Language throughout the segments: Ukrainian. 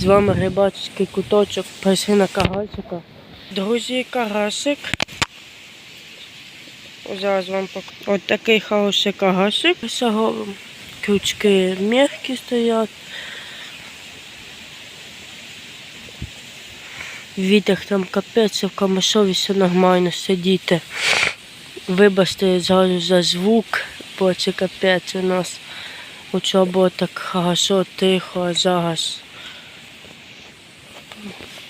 З вами рибацький куточок, прийшли на карасика. Друзі, карасик. Зараз вам покажу. Ось такий хороший карасик. Всього крючки м'які стоять. Вітер там капець, в камешові все нормально сидіти. Вибачте зразу за звук, бо це капець у нас. Учора було так хорошо, тихо, а зараз.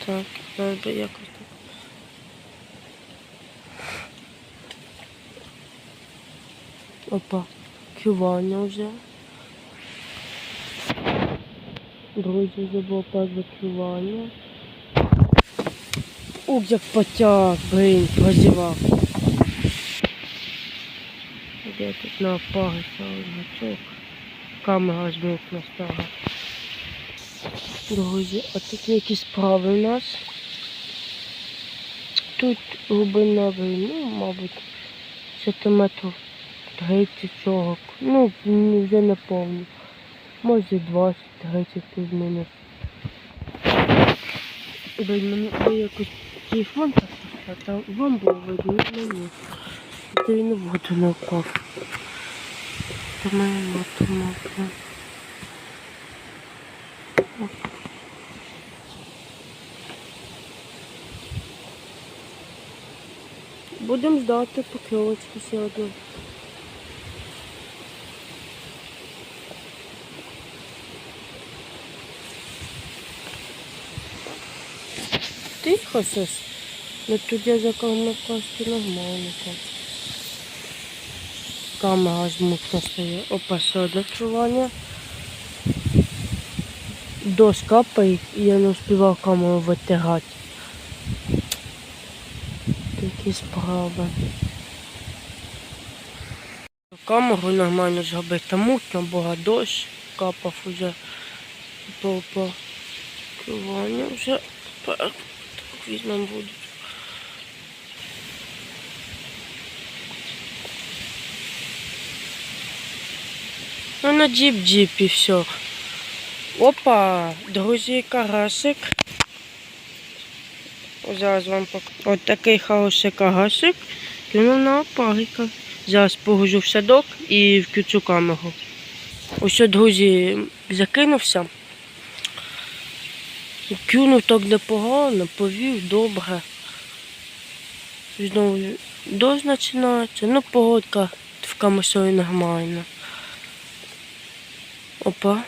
Так, якось так. Опа, кювання вже. Друзі, забув перше кювання. Ух, як потяг, блин, прозівав. Де тут напагся гачок. Камера змокла стала. Друзі, а тут які справи у нас. Тут глибина, ну, мабуть, сантиметрів 30 чогок. Ну, ні, вже не повно. Може 20-30 плюс-мінус. Блин, мені якось телефон так поставити, вам було видно, мені. Та він воду не впав. Та мене воду мокро. Будемо ждати покльовочки сьогодні. Тихо щось. Ну тут я за просто нормально так. Камера змутно стає. Опа, все одне чування. Дощ капає, і я не успівав камеру витягати. Такі справи. Камеру нормально зробити. Та мутно була дощ, капав уже по по вже так візьмемо будуть. Ну на джіп-джіп і все. Опа, друзі, карасик. Зараз вам покажу. От такий хороший карасик. Кинув на опарика. Зараз погружу в садок і включу камеру. Ось, друзі, закинувся. Кюнув так непогано, повів добре. Знову дощ починається. Ну, погодка в камасові нормальна. Опа.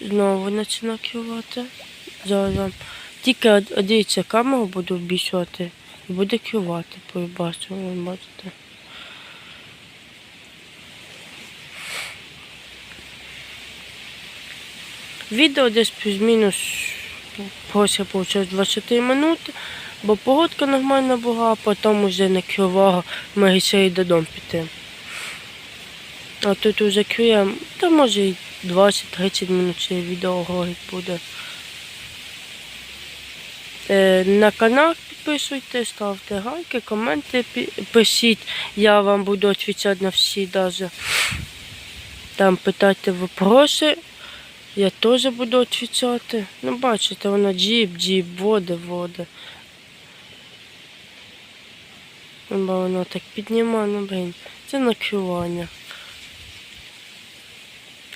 Знову починає керувати. Зараз тільки од- камеру буду обіщувати і буде керувати, побачу, ви бачите. Відео десь плюс-мінус виходить 20 минут, бо погодка нормальна була, а потім вже не керувала, ми вирішили додому піти. А тут вже кює, та може і 20-30 минут ще відео говорить буде. Е, на канал підписуйтесь, ставте лайки, коменти пишіть. Я вам буду відповідати на всі даже. Там питайте вопроси. Я теж буду відповідати. Ну, бачите, вона джіп, джіп, води, води. Бо воно так піднімає, ну, блін, це накривання.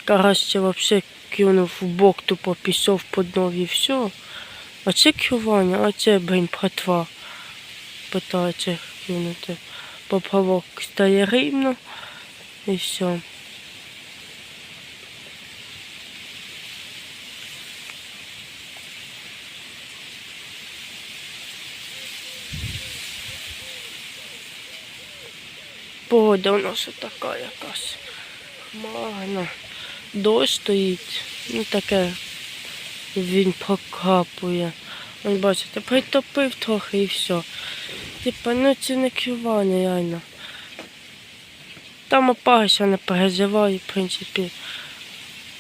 Карась ще взагалі кинув в бок, тупо пішов по дно і все. А це кювання, а це, блін, братва. Питається кинути. Поплавок стає рівно і все. Погода у нас така якась. Хмарна. Дощ стоїть. Ну таке він прокапує. Ось бачите, притопив трохи і все. Типа, ну це не керування реально. Там опаша не переживає, в принципі.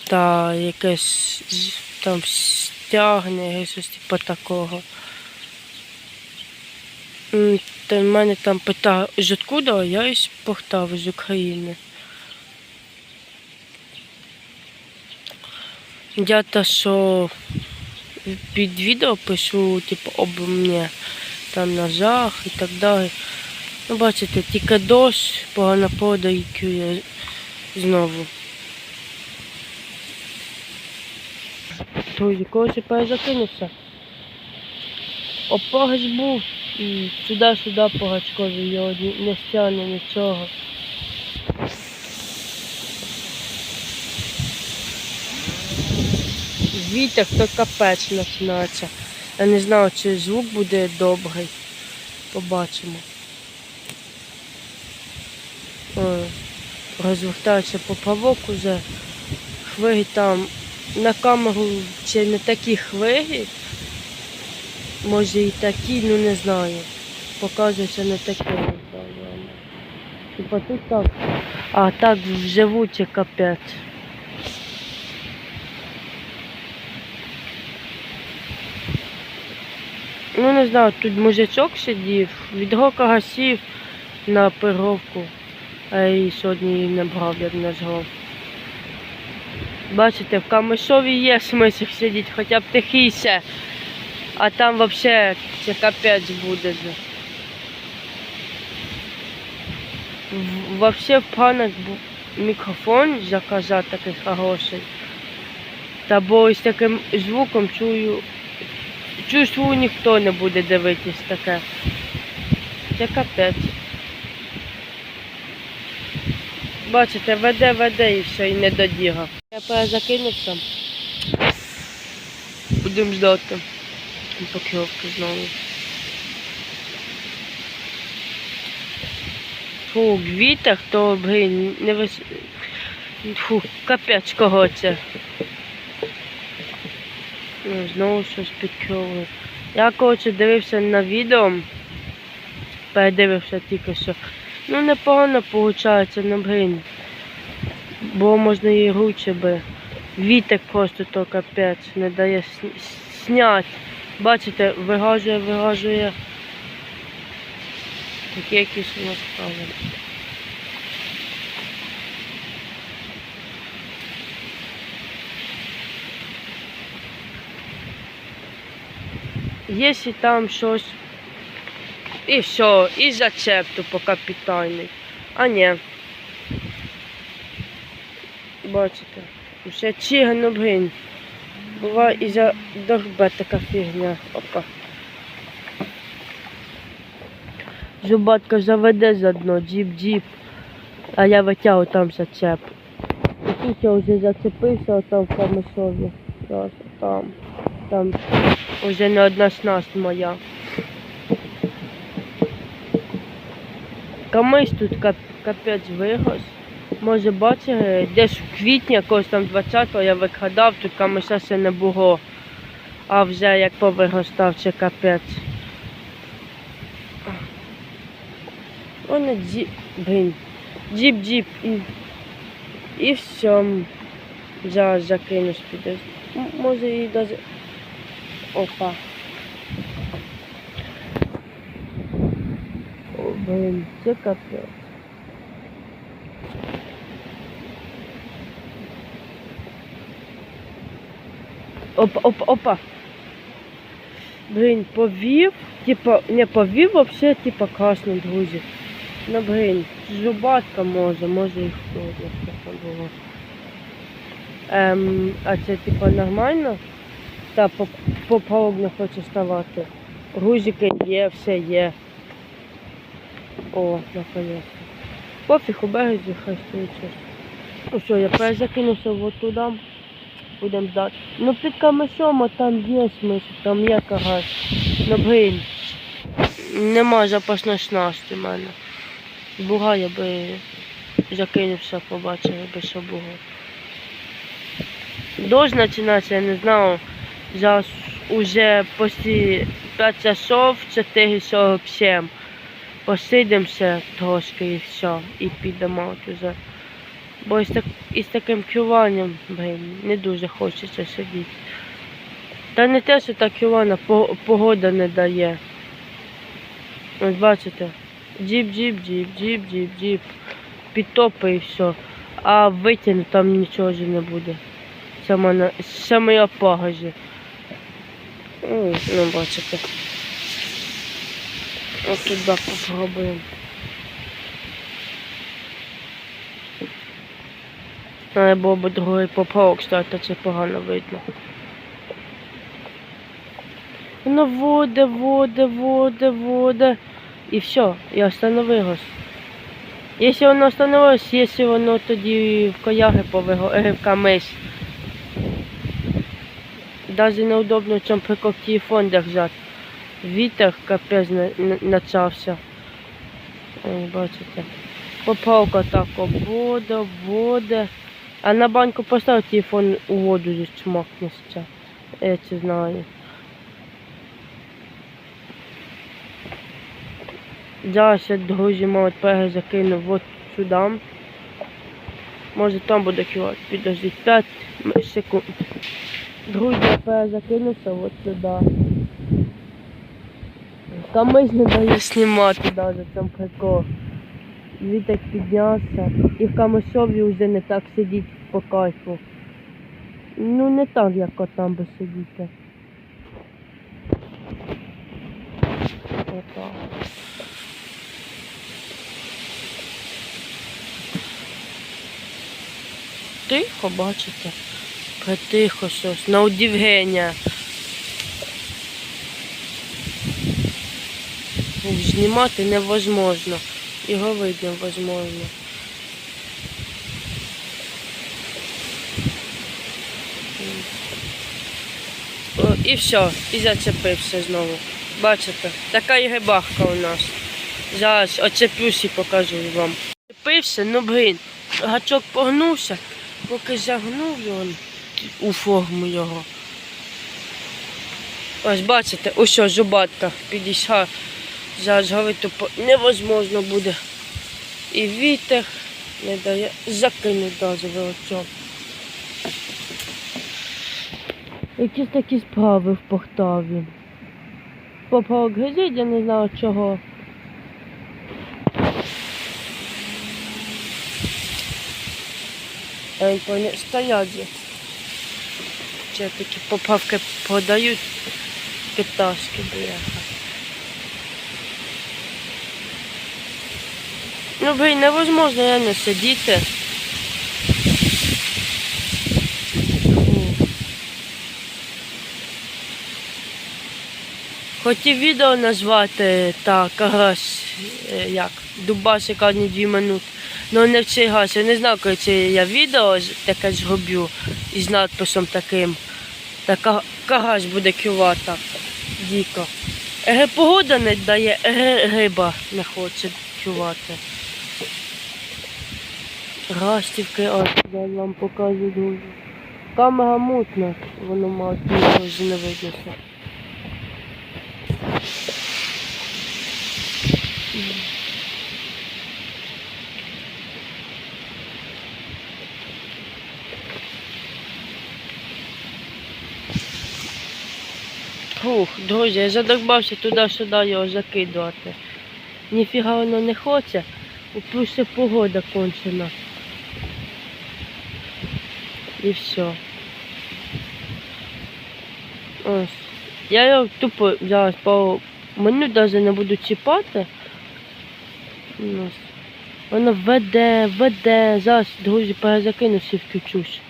Та якесь там стягне, щось типу такого. Та в мене там питав, з откуда, я із Портави, з України. Я те, що під відео пишу, типу, об мені там ножах і так далі. Ну, бачите, тільки дощ, погана погода і кює знову. Друзі, когось я перезакинувся. Опагач був і сюди-сюди погачкові його не стягне нічого. Вітер то капець починається. Я не знаю, чи звук буде добрий. Побачимо. О, розвертається поплавок уже. Хвиги там на камеру чи не такі хвиги. Може і такі, ну не знаю. Показується не такі. Типа тут так. А так вживу капець. Ну не знаю, тут мужичок сидів, від рока гасів на пировку, а і сьогодні не брав, як не зграв. Бачите, в Камишові є смисл сидіти, хоча б тихіше, а там взагалі це капець буде. вже. В- панах мікрофон заказати такий хороший. Та бо з таким звуком чую, чувствую, ніхто не буде дивитись таке. Це капець. Бачите, веде, веде і все, і не додіга. Я перезакинувся. Будемо ждати. Покровки знову. Фу, вітер, то, блін, не вис... Фу, капець кого це. Ну, знову щось підкровує. Я, коротше, дивився на відео. Передивився тільки що. Ну, непогано виходить, ну, блін. Бо можна і руче би. Вітер просто то капець, не дає снять. Бачите, вигажує, вигажує. Такі якісь у нас справи. Якщо там щось. І все, і зачеп тупо капітальний. А ні. Бачите, ще чигано, блін. Буває і за дорбе така фігня. Опа. Зубатка заведе заодно, джіп-джіп. А я витягу там зачеп. І тут я вже зацепився, отам в. Зараз там. Там вже не одна снасть моя. Камись тут кап- капець вигос. Може бачите, десь в квітні якогось там 20-го я викрадав, тут камиша ще не було. А вже як повигостав, це капець. Воно джіп, блін, джіп-джіп і, і все. Зараз закинусь піде. Може і даже... Опа. О, блін, це капець. Опа, опа, опа. Блін, повів, типа, не повів вообще, типа класно, друзі. Ну, блін, зубатка може, може і хто, як там було. Ем, а це типа нормально? Та поп- поплавок не хоче ставати. Грузики є, все є. О, наконец. Пофіг у березі, хай стоїть. Ну що, я перезакинувся от туди. Будемо ждати. Ну під камешом а там є смисл, там є карась. Ну блін. Нема запасної снасті в мене. Буга я би закинувся, побачив, би що було. Дощ починається, я не знаю. Зараз уже після 5 часов 4.47. Посидимося трошки і все, і підемо от. Бо із, так, із таким керуванням, блин, не дуже хочеться сидіти. Та не те, що керування, по- погода не дає. Ось бачите, джіп, джіп, джіп, джіп, джіп, джіп. Підтопи і все. А витягну там нічого вже не буде. сама, на, саме пагажі. Ой, ну бачите. Ось туди попробуємо. Але було б другий поправок, кстати, це погано видно. Воно воде, воде, воде, воде. І все, я остановилась. Якщо воно остановилось, якщо воно тоді в кояги повигорка мись. Даже неудобно цьому прикол телефон держати. Вітер капець. Ой, бачите. Поправка так вода, вода. А на баньку поставив телефон у воду зачмакнеться. Я це знаю. Зараз я друзі мабуть перезакину от сюди. Може там буде кіло. Підождіть 5 секунд. Друзі, я перезакинуся от сюди. Камись не дає знімати навіть там прикол. Вітер піднявся. І в камисові вже не так сидіть по кайфу. Ну не так, як там би сидіти. Отак. Тихо, бачите? Притихо щось, на удивлення. Знімати невозможно. Його видно возможно. О, і все, і зацепився знову. Бачите, така і гибахка у нас. Зараз оцеплюсь і покажу вам. Зацепився, ну блін, гачок погнувся, поки загнув його у форму його. Ось бачите, ось зубатка підійшла. Зараз говорити по- невозможно буде. І вітер не дає закинути даже величок. Якісь такі справи в Портаві. Поправок гризить, я не знаю чого. Стоять Чи такі поправки продають китайські бляха. Ну, блин, невозможно реально сидіти. Хотів відео назвати так, раз, е, як, дубасик кожні дві минути. Ну не в цей раз. Я не знав, це я відео таке зроблю із надписом таким. Така карась буде кювата. Діко. Еге погода не дає, еге риба не хоче кювати. Растівки, от я вам покажу дуже. Камера мутна, воно мало вже не виднося. Фух, друзі, я задовбався туди-сюди його закидувати. Ніфіга воно не хоче, і плюс ще погода кончена. І все. Ось. Я його тупо зараз по меню навіть не буду чіпати. Ось. Воно веде, веде. Зараз, друзі, перезакинусь і включусь.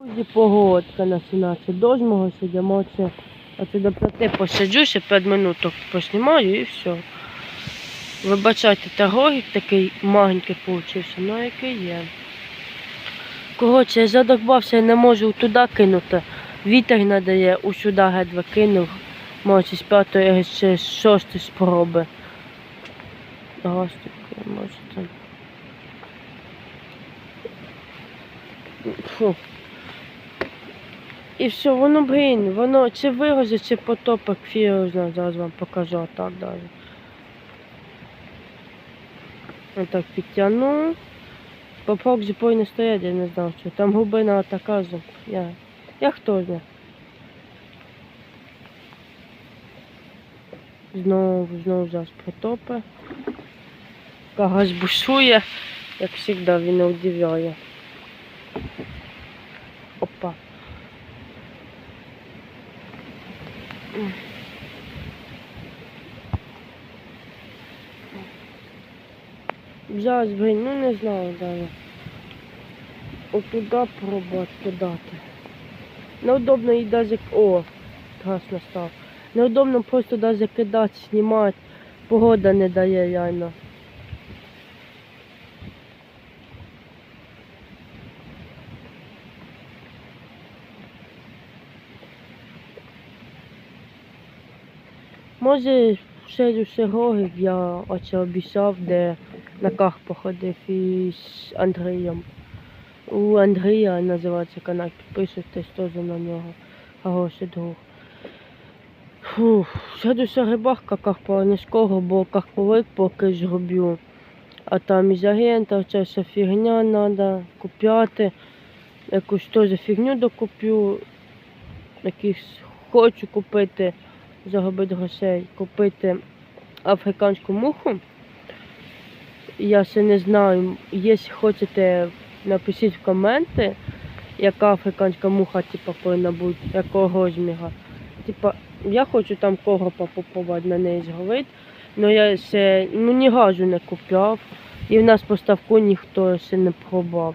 Друзі, погодка починається. Дощ мого сидимо, це отсюди проти посиджу, ще 5 минут поснімаю і все. Вибачайте, торговик такий маленький получився, ну який є. Коротше, я задовбався, я не можу туди кинути. Вітер не дає, усюди геть кинув. Може, з п'ятої ще з шостої спроби. Гастики, можете. Фу. І все, воно, блін, воно чи вигозе, чи потопик фіг знає, зараз вам покажу так далі. Отак підтягну. Поправок зі не стоять, я не знав, що. Там глибина така же. Я, я хто знає. Знову, знову зараз потопи. Кагась бушує, як завжди, він не удивляє. Опа. Зараз, би, ну не знаю далі. Отуда пробувати кидати. Неудобно і даже... О, газ настав. Неудобно просто даже кидати, знімати. Погода не дає реально. Може, ще ще рогів я оце обіцяв, де на ках походив із Андрієм. У Андрія називається канал, підписуйтесь теж на нього. Хороший друг. Ще ще рибалка Карпанського, бо карповик поки ж роблю. А там із агента ця вся фігня треба купляти. Якусь теж фігню докуплю. Якісь хочу купити, заробити грошей, купити африканську муху. Я ще не знаю, якщо хочете, напишіть в коменти, яка африканська муха типа, повинна бути, якого розміру. Типа, я хочу там коропа попробувати на неї зловити, але я ще ну, ні газу не купляв. І в нас по ставку ніхто ще не пробував.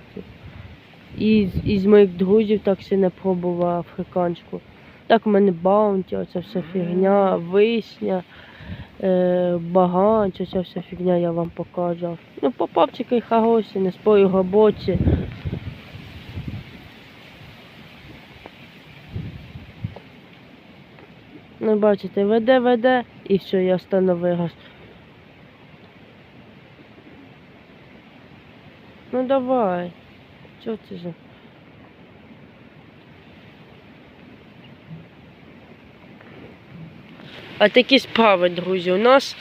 І з- моїх друзів так ще не пробував африканську. Так в мене баунті, оця вся фігня, вишня, е, баганч, оця вся фігня я вам показав. Ну, попапчики хороші, не спою робочі. Ну, бачите, веде, веде, і все, я стану вираз. Ну давай. Чого ти же? А такі справи, друзі, у нас.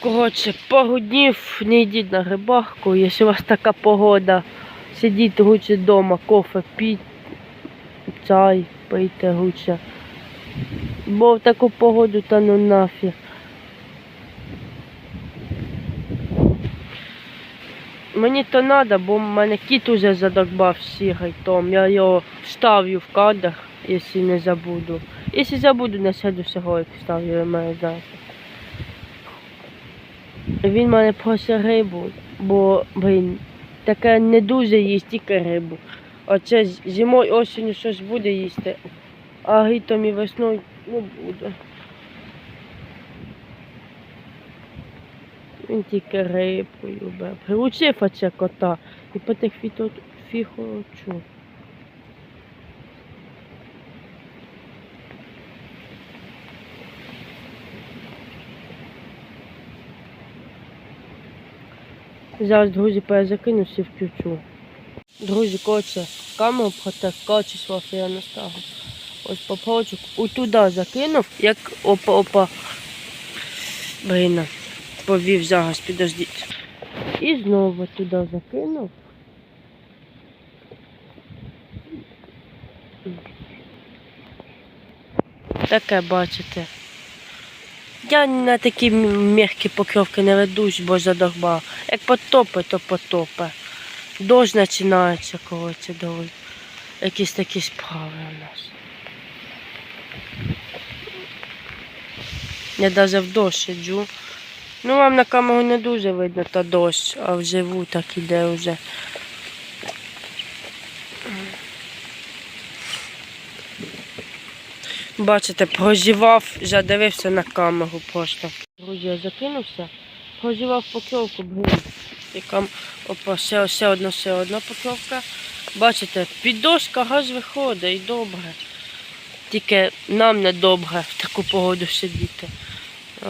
Коротше, пару днів не йдіть на рибалку, якщо у вас така погода, сидіть лучше вдома, кофе піть, чай пийте лучше. Бо в таку погоду та ну нафіг. Мені то треба, бо в мене кіт уже задовбав сірий том. Я його вставлю в кадр, якщо не забуду. Якщо забуду, на следующий ролик вставлю, ви мене знаєте. Він мене просить рибу, бо, блін, таке не дуже їсть тільки рибу. Оце зимою осінню щось буде їсти, а літом і весною не буде. Він тільки рибку любить. Приручив оце кота і по тих фіхочу. Зараз, друзі, перезакину всі включу. Друзі, коротше, камеру проте качество я не ставив. Ось поплавочок туди закинув, як опа-опа. Блін, повів зараз, підождіть. І знову туди закинув. Таке бачите. Я на такі м'які покльовки не ведусь, бо задовбав. Як потопи, то потопи. Дощ починається, коротше, доволі. Якісь такі справи у нас. Я навіть в дощ сиджу. Ну, вам на камеру не дуже видно та дощ, а вживу так іде вже. Бачите, прозівав, задивився на камеру просто. Друзі, я закинувся, прозівав покльовку, блін. Яка опа, ще, ще одна, ще одна покльовка. Бачите, піддошка газ виходить і добре. Тільки нам не добре в таку погоду сидіти.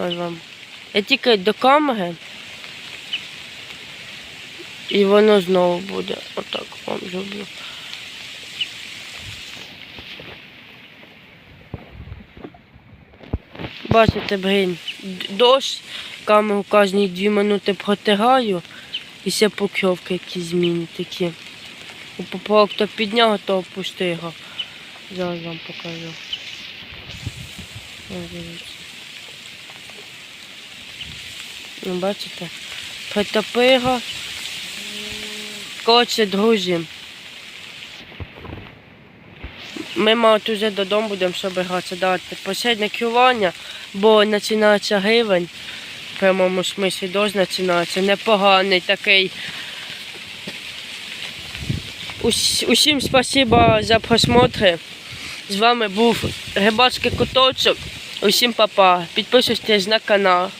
Ось вам. Я тільки до камери. І воно знову буде. Отак вам зроблю. Бачите, блін, дощ, камеру кожні дві минути протираю і ще покльовки якісь зміни такі. Поплавок то підняв, то опусти його. Зараз вам покажу. Ну, бачите? Його. Коротше, друзі. Ми мабуть, вже додому будемо собиратися. Давайте последнє керування, бо починається гривень. В прямому смислі дощ починається. Непоганий такий. Усім спасибо за просмотри. З вами був Рибацький куточок. Усім папа. Підписуйтесь на канал.